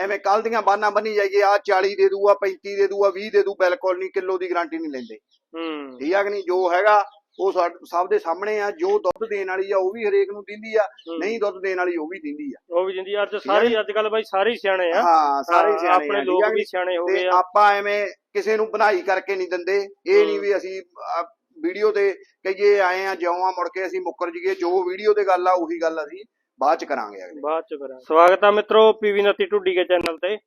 ਐਵੇਂ ਕੱਲ ਦੀਆਂ ਬਾਨਾਂ ਬੰਨੀ ਜਾਈਏ ਆ 40 ਦੇ ਦੂਗਾ 35 ਦੇ ਦੂਗਾ 20 ਦੇ ਦੂ ਬਿਲਕੁਲ ਨਹੀਂ ਕਿਲੋ ਦੀ ਗਾਰੰਟੀ ਨਹੀਂ ਲੈਂਦੇ। ਹੂੰ। ਠੀਕ ਆ ਕਿ ਨਹੀਂ? ਜੋ ਹੈਗਾ ਉਹ ਸਭ ਦੇ ਸਾਹਮਣੇ ਆ ਜੋ ਦੁੱਧ ਦੇਣ ਵਾਲੀ ਆ ਉਹ ਵੀ ਹਰੇਕ ਨੂੰ ਦਿੰਦੀ ਆ। ਨਹੀਂ ਦੁੱਧ ਦੇਣ ਵਾਲੀ ਉਹ ਵੀ ਦਿੰਦੀ ਆ। ਉਹ ਵੀ ਜਿੰਦੀ ਅੱਜ ਸਾਰੇ ਅੱਜ ਕੱਲ ਬਾਈ ਸਾਰੇ ਸਿਆਣੇ ਆ। ਹਾਂ ਸਾਰੇ ਸਿਆਣੇ ਆਪਣੇ ਆ, ਲੋਕ ਆ ਵੀ ਸਿਆਣੇ ਹੋ ਤੇ ਗਏ ਆ। ਆਪਾਂ ਐਵੇਂ ਕਿਸੇ ਨੂੰ ਬਣਾਈ ਕਰਕੇ ਨਹੀਂ ਦਿੰਦੇ। ਇਹ ਨਹੀਂ। ਵੀ ਅਸੀਂ ਵੀਡੀਓ ਤੇ ਕਹੀਏ ਆਏ ਆ ਜਿਉਂ ਆ ਮੁੜ ਕੇ ਅਸੀਂ ਮੁੱਕਰ ਜੀਏ ਜੋ ਵੀਡੀਓ ਤੇ ਗੱਲ ਆ ਉਹੀ ਗੱਲ ਅਸੀਂ ਬਾਅਦ ਚ ਕਰਾਂਗੇ ਅਗਲੇ। ਬਾਅਦ ਚ ਕਰਾਂ ਸਵਾਗਤ ਆ ਮਿੱਤਰੋ ਪੀਵੀ ਨਤੀ ਢੁੱਡੀ ਕੇ ਚੈਨਲ ਤੇ।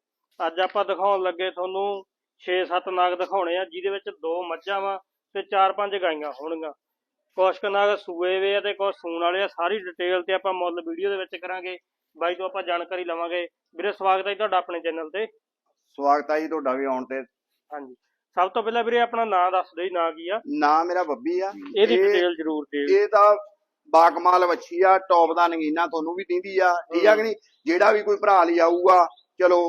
ਅੱਜ ਆਪਾਂ ਦਿਖਾਉਣ ਲੱਗੇ ਤੁਹਾਨੂੰ 6-7 ਨਾਗ ਦਿਖਾਉਣੇ ਆ ਜਿਹਦੇ ਵਿੱਚ ਦੋ ਮੱਝਾਂ ਵਾ ਤੇ 4-5 ਗਾਈਆਂ ਹੋਣਗੀਆਂ। ਕੁਛ ਕੁ ਨਾਗ ਸੂਏ ਵੇ ਆ ਤੇ ਕੁਛ ਸੂਣ ਵਾਲੇ ਆ। ਸਾਰੀ ਡਿਟੇਲ ਤੇ ਆਪਾਂ ਮੁੱਲ ਵੀਡੀਓ ਦੇ ਵਿੱਚ ਕਰਾਂਗੇ। ਬਾਈ ਤੋਂ ਆਪਾਂ ਜਾਣਕਾਰੀ ਲਵਾਂਗੇ। ਵੀਰੇ ਸਵਾਗਤ ਹੈ ਤੁਹਾਡਾ ਆਪਣੇ ਚੈਨਲ ਤੇ। ਸਵਾਗਤ ਆ ਜੀ ਤੁਹਾਡਾ ਵੀ ਆਉਣ ਤੇ। ਹਾਂਜੀ। ਸਭ ਤੋਂ ਪਹਿਲਾਂ ਵੀਰੇ ਆਪਣਾ ਨਾਂ ਦੱਸ ਦਿਓ ਜੀ ਨਾਂ ਕੀ ਆ? ਨਾਂ ਮੇਰਾ ਬੱਬੀ ਆ। ਇਹਦੀ ਇਹ- ਡਿਟੇਲ ਜ਼ਰੂਰ ਦਿਓ। ਇਹ ਤਾਂ ਬਾਕਮਾਲ ਵੱਛੀ ਆ ਟੌਪ ਦਾ ਨਗੀਨਾ ਤੁਹਾਨੂੰ ਵੀ ਦਿੰਦੀ ਆ ਠੀਕ ਆ ਕਿ ਨਹੀਂ? ਜਿਹੜਾ ਵੀ ਕੋਈ ਭਰਾ ਲਈ ਆਊਗਾ ਚਲੋ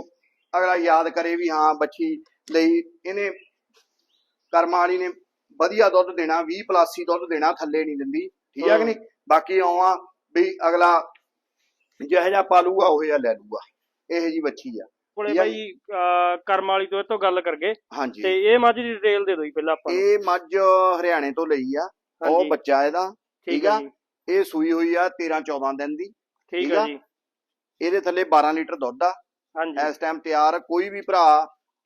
ਅਗਲਾ ਯਾਦ ਕਰੇ ਵੀ ਹਾਂ ਬੱਚੀ ਲਈ। ਇਹਨੇ ਕਰਮਾਂ ਵਾਲੀ ਨੇ ਵਧੀਆ ਦੁੱਧ ਦੇਣਾ 20 ਪਲਾਸੀ ਦੁੱਧ ਦੇਣਾ ਥੱਲੇ ਨਹੀਂ ਦਿੰਦੀ ਠੀਕ ਆ ਕਿ। ਨਹੀਂ? ਬਾਕੀ ਆਉਆ ਵੀ ਅਗਲਾ ਜਿਹੋ ਜਿਹਾ ਪਾਲੂਗਾ ਉਹ ਜਿਹਾ ਲੈ ਲੂਗਾ। ਇਹ ਜੀ ਬੱਚੀ ਆ ਕੋਲੇ ਬਾਈ ਕਰਮ ਵਾਲੀ ਤੋਂ ਇਹ ਤੋਂ ਗੱਲ ਕਰਗੇ ਤੇ ਇਹ ਮੱਝ ਦੀ ਡਿਟੇਲ ਦੇ ਦਿਓ ਜੀ ਪਹਿਲਾਂ ਆਪਾਂ। ਇਹ ਮੱਝ ਹਰਿਆਣੇ ਤੋਂ ਲਈ ਆ ਉਹ ਬੱਚਾ ਇਹਦਾ ਠੀਕ ਆ ਇਹ ਸੂਈ ਹੋਈ ਆ 13 14 ਦਿਨ ਦੀ ਠੀਕ ਆ। ਜੀ। ਇਹਦੇ ਥੱਲੇ 12 ਲੀਟਰ ਦੁੱਧ ਆ। ਹਾਂਜੀ। ਇਸ ਟਾਈਮ ਤਿਆਰ ਕੋਈ ਵੀ ਭਰਾ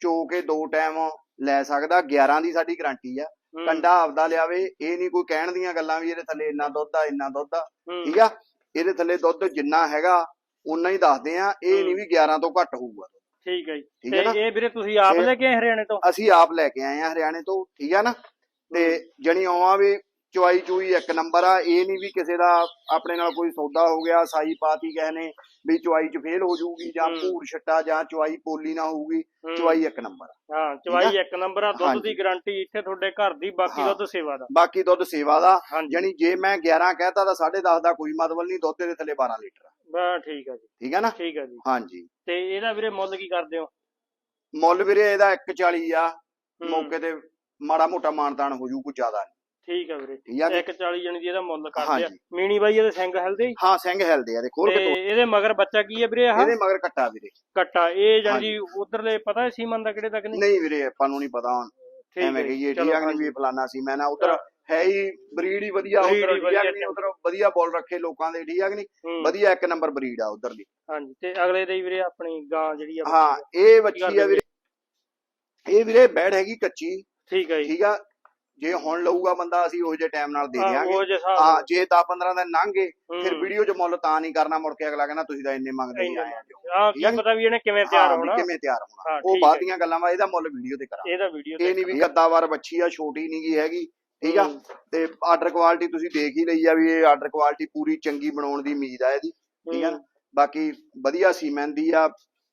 ਚੋ ਕੇ ਦੋ ਟਾਈਮ ਲੈ ਸਕਦਾ 11 ਦੀ ਸਾਡੀ ਗਾਰੰਟੀ ਆ। ਕੰਡਾ ਆਪਦਾ ਲਿਆਵੇ ਇਹ ਨਹੀਂ ਕੋਈ ਕਹਿਣ ਦੀਆਂ ਗੱਲਾਂ ਵੀ ਇਹਦੇ ਥੱਲੇ ਇੰਨਾ ਦੁੱਧ ਆ ਇੰਨਾ ਦੁੱਧ ਆ। ਠੀਕ ਆ? ਇਹਦੇ ਥੱਲੇ ਦੁੱਧ ਜਿੰਨਾ ਹੈਗਾ ਉਨਾ ਹੀ ਦੱਸਦੇ ਆ ਇਹ ਨਹੀਂ ਵੀ 11 ਤੋਂ ਘੱਟ ਹੋਊਗਾ। ਠੀਕ ਹੈ ਜੀ। ਤੇ ਇਹ ਵੀਰੇ ਤੁਸੀਂ ਆਪ ਲੈ ਕੇ ਆਏ ਹਰਿਆਣੇ ਤੋਂ? ਅਸੀਂ ਆਪ ਲੈ ਕੇ ਆਏ ਆ ਹਰਿਆਣੇ ਤੋਂ ਠੀਕ ਆ ਨਾ? ਤੇ ਜਣੀ ਆਵਾ ਵੀ ਚੁਆਈ ਚੂਈ ਇੱਕ ਨੰਬਰ ਆ। ਇਹ ਨਹੀਂ ਵੀ ਕਿਸੇ ਦਾ ਆਪਣੇ ਨਾਲ ਕੋਈ ਸੌਦਾ ਹੋ ਗਿਆ ਸਾਈ ਪਾਤੀ ਕਹੇ ਨੇ ਵੀ ਚੁਆਈ ਚ ਫੇਲ ਹੋ ਜਾਊਗੀ ਜਾਂ। ਭੂਰ ਛੱਟਾ ਜਾਂ ਚੁਆਈ ਪੋਲੀ ਨਾ ਹੋਊਗੀ ਚੁਆਈ ਇੱਕ ਨੰਬਰ ਆ। ਹਾਂ ਚਵਾਈ ਇੱਕ ਨੰਬਰ ਆ। ਦੁੱਧ। ਦੀ ਗਾਰੰਟੀ ਇੱਥੇ ਤੁਹਾਡੇ ਘਰ ਦੀ ਬਾਕੀ। ਦੁੱਧ ਸੇਵਾ ਦਾ। ਬਾਕੀ ਦੁੱਧ ਸੇਵਾ ਦਾ। ਜਾਨੀ ਜੇ ਮੈਂ 11 ਕਹਿਤਾ ਤਾਂ 10.5 ਦਾ ਕੋਈ ਮਤਲਬ ਨਹੀਂ ਦੁੱਧ ਦੇ ਥੱਲੇ 12 ਲੀਟਰ ਆ। ਬਾ ਠੀਕ ਆ ਜੀ। ਠੀਕ ਹੈ ਨਾ? ਠੀਕ ਆ ਜੀ। ਹਾਂਜੀ। ਤੇ ਇਹਦਾ ਵੀਰੇ ਮੁੱਲ ਕੀ ਕਰਦੇ ਹੋ? ਮੁੱਲ ਵੀਰੇ ਇਹਦਾ 140 ਆ। ਮੌਕੇ ਤੇ ਮਾੜਾ ਮੋਟਾ ਮਾਨਤਾਨ ਹੋ ਜੂ ਕੋਈ ਜ਼ਿਆਦਾ ਨਹੀਂ। ਠੀਕ ਆ ਵੀਰੇ। ਠੀਕ ਆ ਜੀ? 140 ਜਣੀ ਦੀ ਇਹਦਾ ਮੁੱਲ ਕਰਦੇ ਆ ਹਾਂਜੀ। ਮੀਣੀ ਬਾਈ ਇਹਦੇ ਸਿੰਘ ਹਲਦੇ ਹਾਂ। ਸਿੰਘ ਹਿਲਦੇ ਆ ਦੇ ਖੋਲ ਤੇ ਕੇ ਤੋੜ। ਇਹਦੇ ਮਗਰ ਬੱਚਾ ਕੀ ਹੈ ਵੀਰੇ ਆਹ? ਇਹਦੇ ਮਗਰ ਕੱਟਾ ਵੀਰੇ। ਕੱਟਾ। ਇਹ ਜਣੀ ਉਧਰਲੇ ਪਤਾ ਹੈ ਸੀਮਨ ਦਾ ਕਿਹੜੇ ਤੱਕ ਨਹੀਂ? ਨਹੀਂ ਵੀਰੇ ਆਪਾਂ ਨੂੰ ਨਹੀਂ ਪਤਾ ਹੁਣ। ਠੀਕ ਐਵੇਂ ਹੈ ਕਹੀਏ ਚਲੋ ਠੀਕ ਆ ਨਹੀਂ। ਵੀ ਫਲਾਨਾ ਸੀ ਮੈਂ ਨਾ ਉਧਰ ਹੈ। ਹੀ ਬਰੀਡ ਹੀ ਵਧੀਆ Breed ਉਧਰ ਹੀ ਠੀਕ ਆ ਵਧੀਆ ਨਹੀਂ? ਉਧਰ ਵਧੀਆ ਬੋਲ ਰੱਖੇ ਲੋਕਾਂ ਦੇ ਠੀਕ ਆ ਕਿ ਨਹੀਂ? ਹੂੰ, ਵਧੀਆ ਇੱਕ ਨੰਬਰ ਬਰੀਡ ਆ ਉਧਰ ਦੀ ਹਾਂਜੀ ਤੇ ਅਗਲੇ ਦੇ ਵੀਰੇ ਆਪਣੀ ਗਾਂ ਜਿਹੜੀ ਆ ਹਾਂ ਇਹ ਬੱਚੀ ਆ ਵੀਰੇ? ਇਹ ਵੀਰੇ ਬੈੜ ਹੈਗੀ ਕੱਚੀ। ਠੀਕ ਹੈ ਜੀ। ਠੀਕ ਆ ਜੇ ਹੁਣ ਲਊਗਾ ਬੰਦਾ ਅਸੀਂ ਉਹ ਜੇ ਟਾਈਮ ਨਾਲ ਦੇ ਹਿਸਾਬ ਹਾਂ। ਜੇ 10 15 ਦਿਨ ਲੰਘੇ ਫਿਰ ਵੀਡੀਓ 'ਚ ਮੁੱਲ ਤਾਂ ਨਹੀਂ ਕਰਨਾ ਮੁੜ ਕੇ ਅਗਲਾ ਕਹਿੰਦਾ ਤੁਸੀਂ ਤਾਂ ਇੰਨੇ ਮੰਗਦੇ ਹੀ ਇੰਨੇ ਆਏ ਆ? ਪਤਾ ਵੀ ਇਹਨੇ ਕਿਵੇਂ ਤਿਆਰ ਹੋਣਾ। ਕਿਵੇਂ ਤਿਆਰ ਹੋਣਾ। ਉਹ ਬਾਅਦ। ਦੀਆਂ ਗੱਲਾਂ ਵਾ ਇਹਦਾ ਮੁੱਲ ਵੀਡੀਓ ਤੇ ਕਰਾਂ ਇਹਦਾ ਵੀਡੀਓ ਇਹ ਨਹੀਂ ਵੀ ਕੱਦਾਵਾਰ ਬੱਚੀ ਆ ਛੋਟੀ ਨਹੀਂ ਗੀ ਹੈਗੀ ਠੀਕ ਆ? ਤੇ ਆਰਡਰ ਕੁਆਲਿਟੀ ਤੁਸੀਂ ਦੇਖ ਹੀ ਲਈ ਆ ਵੀ ਇਹ ਆਰਡਰ ਕੁਆਲਿਟੀ ਪੂਰੀ ਚੰਗੀ ਬਣਾਉਣ ਦੀ ਉਮੀਦ ਆ ਇਹਦੀ ਠੀਕ ਆ? ਬਾਕੀ ਵਧੀਆ ਸੀਮੈਂਟ ਦੀ ਆ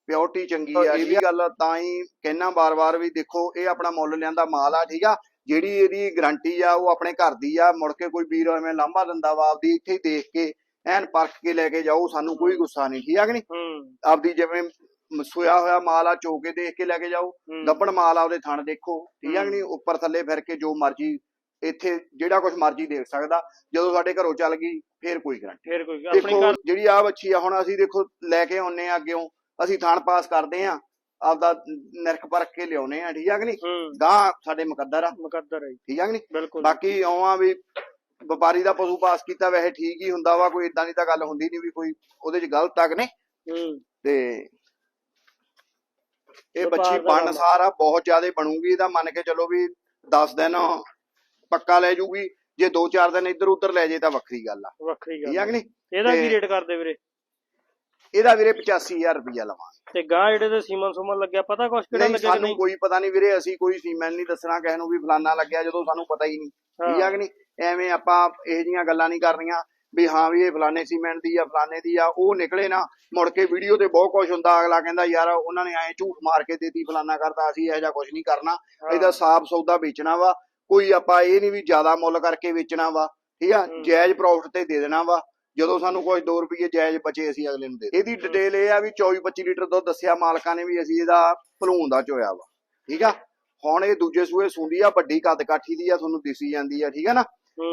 ਪਿਓਰਟੀ ਚੰਗੀ ਆ ਇਹ ਵੀ ਗੱਲ ਤਾਂ ਹੀ ਕਹਿਣਾ ਬਾਰ-ਬਾਰ ਵੀ ਦੇਖੋ ਇਹ ਆਪਣਾ ਮੁੱਲ ਲਿਆਂਦਾ ਮਾਲ ਆ ਠੀਕ ਆ? ਜਿਹੜੀ ਇਹਦੀ ਗਾਰੰਟੀ ਆ ਉਹ ਆਪਣੇ ਘਰ ਦੀ ਆ ਮੁੜ ਕੇ ਕੋਈ ਵੀਰ ਐਵੇਂ ਲਾਂਭਾ ਦਿੰਦਾ ਵਾ ਆਪਦੀ ਇੱਥੇ ਹੀ ਦੇਖ ਕੇ ਐਨ ਪਰਖ ਕੇ ਲੈ ਕੇ ਜਾਓ ਸਾਨੂੰ ਕੋਈ ਗੁੱਸਾ ਨਹੀਂ ਠੀਕ ਆ ਕਿ ਨਹੀਂ? ਹੂੰ। ਆਪਦੀ ਜਿਵੇਂ ਸੋਇਆ ਹੋਇਆ ਮਾਲ ਆ ਚੋ ਕੇ ਦੇਖ ਕੇ ਲੈ ਕੇ ਜਾਓ ਹੂੰ, ਗੱਬਣ ਮਾਲ ਆ ਉਹਦੇ ਥਣ ਦੇਖੋ ਠੀਕ ਆ ਕਿ ਨਹੀਂ? ਉੱਪਰ ਥੱਲੇ ਫਿਰ ਕੇ ਜੋ ਮਰਜ਼ੀ ਇੱਥੇ ਜਿਹੜਾ ਕੁਝ ਮਰਜ਼ੀ ਦੇਖ ਸਕਦਾ ਜਦੋਂ ਸਾਡੇ ਘਰੋਂ ਚੱਲ ਗਈ ਫੇਰ ਕੋਈ ਗਰੰਟੀ ਫਿਰ ਕੋਈ ਆਪਣੀ ਜਿਹੜੀ ਆ ਬੱਚੀ ਆ ਹੁਣ ਅਸੀਂ ਦੇਖੋ ਲੈ ਕੇ ਆਉਨੇ ਆ ਅੱਗਿਓਂ ਅਸੀਂ ਥਣ ਪਾਸ ਕਰਦੇ ਆ ਆਪਦਾ ਨਿਰਖ ਪਰਖ ਕੇ ਲਿਆਉਨੇ ਆ ਠੀਕ ਆ ਕਿ ਨਹੀਂ? ਗਾਂ ਸਾਡੇ ਮੁਕੱਦਰ ਆ। ਮੁਕੱਦਰ ਹੈ ਠੀਕ ਆ ਕਿ ਨਹੀਂ? ਬਿਲਕੁਲ। ਬਾਕੀ ਆਵਾਂ ਵੀ ਵਪਾਰੀ ਦਾ ਪਸ਼ੂ ਪਾਸ ਕੀਤਾ ਵੈਸੇ ਠੀਕ ਹੀ ਹੁੰਦਾ ਵਾ ਕੋਈ ਇਦਾਂ ਦੀ ਤਾਂ ਗੱਲ ਹੁੰਦੀ ਨਹੀਂ ਵੀ ਕੋਈ ਉਹਦੇ 'ਚ ਗਲਤ ਤੱਕ ਨੇ ਤੇ ਇਹ ਬੱਚੀ ਬਣ। ਸਾਰਾ ਬਹੁਤ ਜ਼ਿਆਦਾ ਬਣੂਗੀ ਇਹਦਾ ਮੰਨ ਕੇ ਚੱਲੋ ਵੀ 10 ਦਿਨ ਪੱਕਾ ਲੈ ਜੂਗੀ ਜੇ 2-4 ਦਿਨ ਇੱਧਰ ਉੱਧਰ ਲੈ ਜੇ ਤਾਂ ਵੱਖਰੀ ਗੱਲ ਆ। ਵੱਖਰੀ ਠੀਕ ਆ ਗੱਲ ਕਿ ਨਹੀਂ? ਇਹਦਾ ਕੀ ਰੇਟ ਕਰਦੇ ਵੀਰੇ? ਇਹਦਾ ਵੀਰੇ 85000 ਰੁਪਇਆ ਲਵਾਂ ਤੇ ਗਾਂ ਜਿਹੜੇ ਤੇ ਸੀਮਨ ਸੁਮਨ ਲੱਗਿਆ ਪਤਾ ਕੁਛ ਕਿਹੜਾ ਨਹੀਂ ਲੱਗਿਆ ਕਿ ਸਾਨੂੰ ਨਹੀਂ? ਕੋਈ ਪਤਾ ਨਹੀਂ ਵੀਰੇ ਅਸੀਂ ਕੋਈ ਸੀਮੈਂਟ ਨਹੀਂ ਦੱਸਣਾ ਕਿਸੇ ਨੂੰ ਵੀ ਫਲਾਨਾ ਲੱਗਿਆ ਜਦੋਂ ਸਾਨੂੰ ਪਤਾ ਹੀ ਨਹੀਂ। ਠੀਕ ਆ ਕਿ ਨਹੀਂ? ਐਵੇਂ ਆਪਾਂ ਇਹੋ ਜੀਆਂ ਗੱਲਾਂ ਨਹੀਂ ਕਰਨੀਆਂ ਵੀ ਹਾਂ ਵੀ ਇਹ ਫਲਾਣੇ ਸੀਮੈਂਟ ਦੀ ਆ ਫਲਾਣੇ ਦੀ ਆ ਉਹ ਨਿਕਲੇ ਨਾ ਮੁੜ ਕੇ ਵੀਡੀਓ ਤੇ ਬਹੁਤ ਕੁਝ ਹੁੰਦਾ ਅਗਲਾ ਕਹਿੰਦਾ ਯਾਰ ਉਹਨਾਂ ਨੇ ਐਂ ਝੂਠ ਮਾਰ ਕੇ ਦੇਤੀ ਫਲਾਨਾ ਕਰਤਾ ਅਸੀਂ ਇਹੋ ਜਿਹਾ ਕੁਝ ਨਹੀਂ ਕਰਨਾ ਇਹਦਾ ਸਾਫ਼ ਸੌਦਾ ਵੇਚਣਾ ਵਾ ਕੋਈ ਆਪਾਂ ਇਹ ਨਹੀਂ ਵੀ ਜ਼ਿਆਦਾ ਮੁੱਲ ਕਰਕੇ ਵੇਚਣਾ ਵਾ ਠੀਕ ਆ। ਜਾਇਜ਼ ਪ੍ਰੋਫਿਟ ਤੇ ਦੇ ਦੇਣਾ ਵਾ ਜਦੋਂ ਸਾਨੂੰ ਕੁਝ 2 ਰੁਪਏ ਜਾਇਜ਼ ਬਚੇ ਅਸੀਂ ਅਗਲੇ ਨੂੰ ਦੇ। ਇਹਦੀ ਡਿਟੇਲ ਇਹ ਆ ਵੀ 24 25 ਲੀਟਰ ਦੁੱਧ ਦੱਸਿਆ ਮਾਲਕਾਂ ਨੇ ਵੀ ਅਸੀਂ ਇਹਦਾ ਭਲੂਣ ਦਾ ਚੋਇਆ ਵਾ। ਠੀਕ ਆ? ਹੁਣ ਇਹ ਦੂਜੇ ਸੂਏ ਸੁੰਦੀ ਆ ਵੱਡੀ ਕੱਦ ਕਾਠੀ ਦੀ ਆ ਤੁਹਾਨੂੰ ਦਿਸੀ ਜਾਂਦੀ ਆ ਠੀਕ ਆ ਨਾ?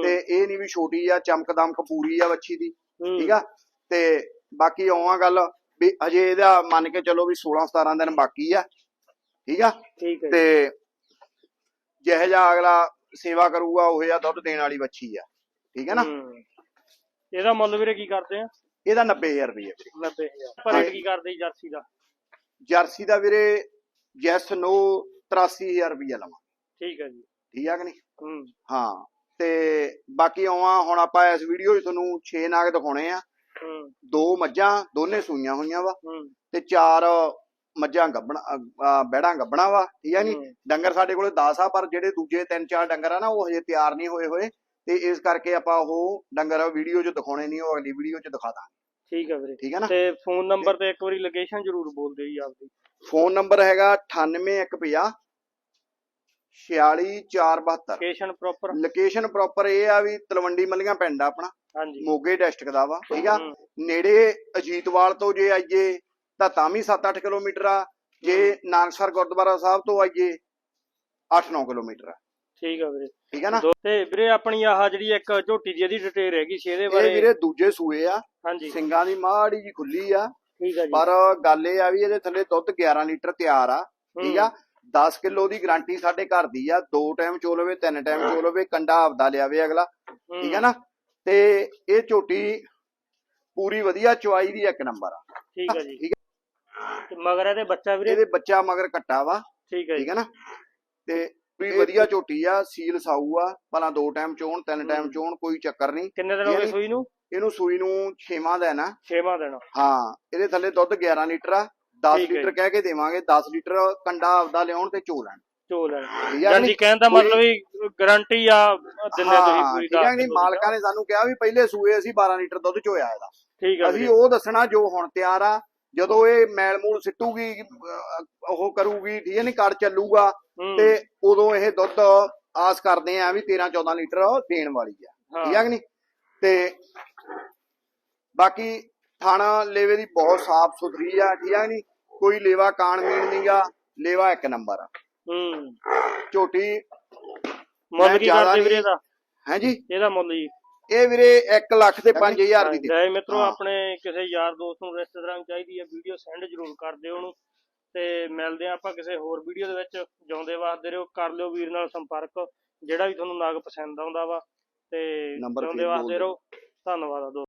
ਤੇ ਇਹ ਨਹੀਂ ਵੀ ਛੋਟੀ ਆ ਚਮਕ ਦਮਕ ਪੂਰੀ ਆ ਵੱਛੀ ਦੀ ਠੀਕ ਆ? ਤੇ ਬਾਕੀ ਆਉਂ ਗੱਲ ਵੀ ਅਜੇ ਇਹਦਾ ਮੰਨ ਕੇ ਚੱਲੋ ਵੀ 16 17 ਦਿਨ ਬਾਕੀ ਆ ਠੀਕ ਆ? ਠੀਕ ਹੈ ਤੇ ਜਿਹੇ ਜਿਹਾ ਅਗਲਾ ਸੇਵਾ ਕਰੂਗਾ ਉਹ ਜਿਹਾ ਦੁੱਧ ਦੇਣ ਵਾਲੀ ਵੱਛੀ ਆ ਠੀਕ ਹੈ ਨਾ। ਇਹਦਾ ਮੁੱਲ ਵੀਰੇ ਕੀ ਕਰਦੇ ਆ? ਇਹਦਾ 90000 ਰੁਪਏ ਵੀਰੇ। 90000 ਪਰ ਰੇਟ ਕੀ ਕਰਦੇ ਜੀ ਜਰਸੀ ਦਾ? ਜਰਸੀ ਦਾ ਵੀਰੇ ਜੈਸ ਨੋ 83000 ਰੁਪਏ ਲਵਾਂ ਠੀਕ ਹੈ ਜੀ। ਠੀਕ ਆ ਕਿ ਨਹੀਂ? ਹੂੰ। ਹਾਂ ਤੇ ਬਾਕੀ ਆਵਾਂ ਹੁਣ ਆਪਾਂ ਇਸ ਵੀਡੀਓ 'ਚ ਤੁਹਾਨੂੰ 6 ਨਾਗ ਦਿਖਾਉਣੇ ਆ। ਹੂੰ। ਦੋ ਮੱਝਾਂ ਦੋਨੇ ਸੂਈਆਂ ਹੋਈਆਂ ਵਾ। ਤੇ ਚਾਰ ਮੱਝਾਂ ਗੱਬਣਾ ਬੈੜਾਂ ਗੱਬਣਾ ਵਾ। ਠੀਕ ਆ ਨਹੀਂ। ਡੰਗਰ ਸਾਡੇ ਕੋਲੇ 10 ਆ ਪਰ ਜਿਹੜੇ ਦੂਜੇ ਤਿੰਨ ਚਾਰ ਡੰਗਰ ਆ ਨਾ ਉਹ ਹਜੇ ਤਿਆਰ ਨਹੀਂ ਹੋਏ ਹੋਏ। ਤੇ ਇਸ ਕਰਕੇ ਆਪਾਂ ਉਹ ਡੰਗਰ ਵੀਡੀਓ 'ਚ ਦਿਖਾਉਣੇ ਨਹੀਂ ਉਹ ਅਗਲੀ ਵੀਡੀਓ 'ਚ ਦਿਖਾ ਦਾਂਗੇ ਠੀਕ ਹੈ ਵੀਰੇ। ਠੀਕ ਹੈ ਨਾ? ਤੇ ਫੋਨ ਨੰਬਰ ਤੇ ਇੱਕ ਵਾਰੀ ਲੋਕੇਸ਼ਨ ਜ਼ਰੂਰ ਬੋਲ ਦਿਓ ਜੀ ਆਪਦੀ। ਫੋਨ ਨੰਬਰ ਹੈਗਾ 98150 46472 ਲੋਕੇਸ਼ਨ ਪ੍ਰੋਪਰ ਲੋਕੇਸ਼ਨ ਪ੍ਰੋਪਰ ਇਹ ਆ ਵੀ ਤਲਵੰਡੀ ਮੱਲੀਆਂ ਪਿੰਡ ਆ ਆਪਣਾ। ਹਾਂਜੀ। ਮੋਗੇ ਡਿਸਟ੍ਰਿਕਟ ਦਾ ਵਾ ਠੀਕ ਆ? ਨੇੜੇ ਅਜੀਤਵਾਲ ਤੋਂ ਜੇ ਆਈਏ ਤਾਂ ਤਾਂ ਵੀ 7-8 ਕਿਲੋਮੀਟਰ ਆ। ਜੇ ਨਾਨਕਸਰ ਗੁਰਦੁਆਰਾ ਸਾਹਿਬ ਤੋਂ ਆਈਏ 8-9 ਕਿਲੋਮੀਟਰ ਆ। ਠੀਕ ਹੈ ਵੀਰੇ। ਠੀਕ ਹੈ ਨਾ? ਤੇ ਵੀਰੇ ਆਪਣੀ ਆਹ ਜਿਹੜੀ ਇੱਕ ਝੋਟੀ ਦੀ ਇਹਦੀ ਡਿਟੇਲ ਹੈਗੀ ਸੀ ਇਹਦੇ ਇਹ ਬਾਰੇ। ਵੀਰੇ ਦੂਜੇ ਸੂਏ ਆ। ਹਾਂਜੀ। ਸਿੰਘਾਂ ਦੀ ਮਾੜੀ ਜੀ ਖੁੱਲੀ ਆ। ਠੀਕ ਹੈ ਜੀ। ਪਰ ਗੱਲ ਇਹ ਆ ਵੀ ਇਹਦੇ ਥੱਲੇ ਦੁੱਧ 11 ਲੀਟਰ ਤਿਆਰ ਆ। ਠੀਕ ਆ? 10 ਕਿਲੋ ਦੀ ਗਾਰੰਟੀ ਸਾਡੇ ਘਰ ਦੀ ਆ। ਦੋ ਟਾਈਮ ਚੋ ਲਵੇ ਤਿੰਨ ਟਾਈਮ ਚੋ ਲਵੇ ਕੰਡਾ ਆਪਦਾ ਲਿਆਵੇ ਅਗਲਾ। ਠੀਕ ਹੈ ਨਾ? ਤੇ ਇਹ ਝੋਟੀ ਪੂਰੀ ਵਧੀਆ ਚੁਆਈ ਦੀ ਇੱਕ ਨੰਬਰ ਆ। ਠੀਕ ਹੈ ਜੀ। ਠੀਕ ਤੇ ਮਗਰ ਇਹਦੇ ਬੱਚਾ ਵੀਰੇ? ਇਹਦੇ ਬੱਚਾ ਮਗਰ ਕੱਟਾ ਵਾ। ਠੀਕ ਹੈ ਜੀ। ਠੀਕ ਹੈ ਨਾ? ਤੇ ਵੀ ਵਧੀਆ ਝੋਟੀ ਆ ਸੀਲ ਸਾਊ ਆ ਭਲਾ ਦੋ ਟਾਈਮ ਚੋਣ ਤਿੰਨ ਟਾਈਮ। ਚੋਣ ਕੋਈ ਚੱਕਰ ਨਹੀਂ। ਕਿੰਨੇ ਦਿਨ ਹੋ ਗਏ ਯਾਨੀ- ਸੂਈ ਨੂੰ? ਇਹਨੂੰ ਸੂਈ ਨੂੰ 6ਵਾਂ ਦਿਨ ਆ। ਛੇਵਾਂ ਦਿਨ। ਹਾਂ ਇਹਦੇ ਥੱਲੇ ਦੁੱਧ 11 ਲੀਟਰ ਆ 10 ਠੀਕ ਹੈ ਲੀਟਰ ਕਹਿ ਕੇ ਦੇਵਾਂਗੇ 10 ਲੀਟਰ ਕੰਡਾ ਆਪਦਾ ਲਿਆਉਣ ਤੇ ਚੋ ਲੈਣ। ਚੋ ਲੈਣ। ਠੀਕ ਆ ਨਹੀਂ? ਕਹਿਣ ਦਾ ਮਤਲਬ ਵੀ ਗਾਰੰਟੀ ਆ ਦਿੰਦੇ ਤੁਸੀਂ ਪੂਰੀ ਠੀਕ ਹੈ ਦੱਸ ਨਹੀਂ ਮਾਲਕਾਂ ਨੇ ਸਾਨੂੰ ਕਿਹਾ ਵੀ ਪਹਿਲੇ ਸੂਏ ਅਸੀਂ 12 ਲੀਟਰ ਦੁੱਧ ਚੋਇਆ ਇਹਦਾ। ਠੀਕ ਹੈ ਅਸੀਂ ਉਹ ਦੱਸਣਾ ਜੋ ਹੁਣ ਤਿਆਰ ਆ ਜਦੋਂ ਇਹ ਮੈਲ ਮੂਲ ਸਿੱਟੂਗੀ ਉਹ ਕਰੂਗੀ ਠੀਕ ਹੈ ਨਹੀਂ ਕੜ ਚੱਲੂਗਾ ਤੇ ਉਦੋਂ ਇਹ ਦੁੱਧ ਆਸ ਕਰਦੇ ਆ ਵੀ 13 14 ਲੀਟਰ ਦੇਣ ਵਾਲੀ ਆ ਠੀਕ ਹੈ ਕਿ ਨਹੀਂ ਤੇ ਬਾਕੀ ਥਾਣਾ ਲੇਵੇ ਦੀ ਬਹੁਤ ਸਾਫ਼ ਸੁਥਰੀ ਆ ਠੀਕ ਹੈ ਨਹੀਂ ਕੋਈ ਲੇਵਾ ਕਾਣ ਮੀਣ ਨਹੀਂਗਾ ਲੇਵਾ ਇੱਕ ਨੰਬਰ ਆ। ਹੂੰ। ਝੋਟੀ ਮੁੱਲ ਕੀ ਕਰਦੇ ਵੀਰੇ ਇਹਦਾ? ਹੈ ਜੀ? ਇਹਦਾ ਮੁੱਲ ਜੀ। ਇਹ ਵੀਰੇ 1 ਲੱਖ ਤੇ 5000 ਦੀ ਦੇ ਜੈ ਮਿੱਤਰੋ। ਆਪਣੇ ਕਿਸੇ ਯਾਰ ਦੋਸਤ ਨੂੰ ਰਿਸ਼ਤੇਦਾਰਾਂ ਨੂੰ ਚਾਹੀਦੀ ਹੈ ਵੀਡੀਓ ਸੈਂਡ ਜ਼ਰੂਰ ਕਰ ਦਿਓ ਉਹਨੂੰ। ਤੇ ਮਿਲਦੇ ਆ ਆਪਾਂ ਕਿਸੇ ਹੋਰ ਵੀਡੀਓ ਦੇ ਵਿੱਚ। ਜਿਉਂਦੇ ਵਾਸਤੇ ਰਹੋ ਕਰ ਲਿਓ ਵੀਰ ਨਾਲ ਸੰਪਰਕ ਜਿਹੜਾ ਵੀ ਤੁਹਾਨੂੰ ਨਾਗ ਪਸੰਦ ਆਉਂਦਾ ਵਾ। ਤੇ ਨੰਬਰ ਜਿਉਂਦੇ ਵਾਸਤੇ। ਰਹੋ। ਧੰਨਵਾਦ ਆ ਦੋਸਤੋ।